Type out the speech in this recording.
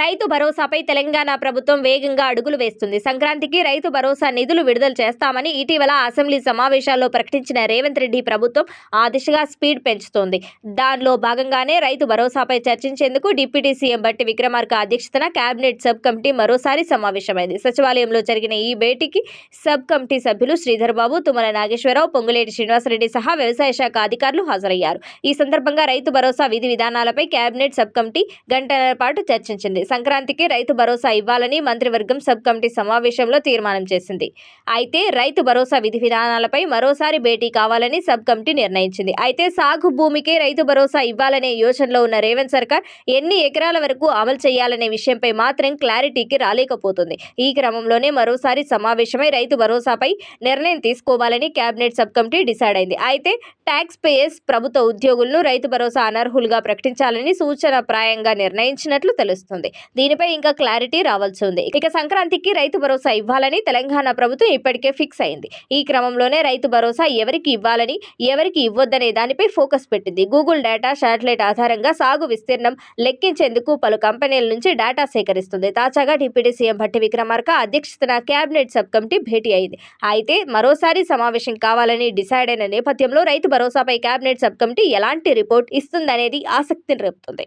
రైతు భరోసాపై తెలంగాణ ప్రభుత్వం వేగంగా అడుగులు వేస్తుంది. సంక్రాంతికి రైతు భరోసా నిధులు విడుదల చేస్తామని ఇటీవల అసెంబ్లీ సమావేశాల్లో ప్రకటించిన రేవంత్ రెడ్డి ప్రభుత్వం ఆ దిశగా స్పీడ్ పెంచుతోంది. దానిలో భాగంగానే రైతు భరోసాపై చర్చించేందుకు డిప్యూటీ సీఎం బట్టి విక్రమార్క అధ్యక్షతన కేబినెట్ సబ్ కమిటీ మరోసారి సమావేశమైంది. సచివాలయంలో జరిగిన ఈ భేటీకి సబ్ కమిటీ సభ్యులు శ్రీధర్బాబు తుమ్మల నాగేశ్వరరావు పొంగులేటి శ్రీనివాసరెడ్డి సహా వ్యవసాయ శాఖ అధికారులు హాజరయ్యారు. ఈ సందర్భంగా రైతు భరోసా విధి విధానాలపై కేబినెట్ సబ్ కమిటీ గంటల పాటు చర్చించింది. సంక్రాంతికి రైతు భరోసా ఇవ్వాలని మంత్రివర్గం సబ్ కమిటీ సమావేశంలో తీర్మానం చేసింది. అయితే రైతు భరోసా విధి విధానాలపై మరోసారి భేటీ కావాలని సబ్ కమిటీ నిర్ణయించింది. అయితే సాగు భూమికే రైతు భరోసా ఇవ్వాలనే యోచనలో ఉన్న రేవంత్ సర్కార్ ఎన్ని ఎకరాల వరకు అమలు చేయాలనే విషయంపై మాత్రం క్లారిటీకి రాలేకపోతుంది. ఈ క్రమంలోనే మరోసారి సమావేశమై రైతు భరోసాపై నిర్ణయం తీసుకోవాలని కేబినెట్ సబ్ కమిటీ డిసైడ్ అయింది. అయితే ట్యాక్స్ పేయర్స్ ప్రభుత్వ ఉద్యోగులను రైతు భరోసా అనర్హులుగా ప్రకటించాలని సూచన ప్రాయంగా నిర్ణయించినట్లు తెలుస్తుంది. దీనిపై ఇంకా క్లారిటీ రావాల్సి ఉంది. ఇక సంక్రాంతికి రైతు భరోసా ఇవ్వాలని తెలంగాణ ప్రభుత్వం ఇప్పటికే ఫిక్స్ అయింది. ఈ క్రమంలోనే రైతు భరోసా ఎవరికి ఇవ్వాలని ఎవరికి ఇవ్వొద్దనే దానిపై ఫోకస్ పెట్టింది. గూగుల్ డేటా శాటిలైట్ ఆధారంగా సాగు విస్తీర్ణం లెక్కించేందుకు పలు కంపెనీల నుంచి డేటా సేకరిస్తుంది. తాజాగా డిప్యూటీ సీఎం భట్టి విక్రమార్క అధ్యక్షతన కేబినెట్ సబ్ కమిటీ భేటీ అయింది. అయితే మరోసారి సమావేశం కావాలని డిసైడ్ అయిన నేపథ్యంలో రైతు భరోసాపై కేబినెట్ సబ్ కమిటీ ఎలాంటి రిపోర్ట్ ఇస్తుందనేది ఆసక్తిని రేపుతుంది.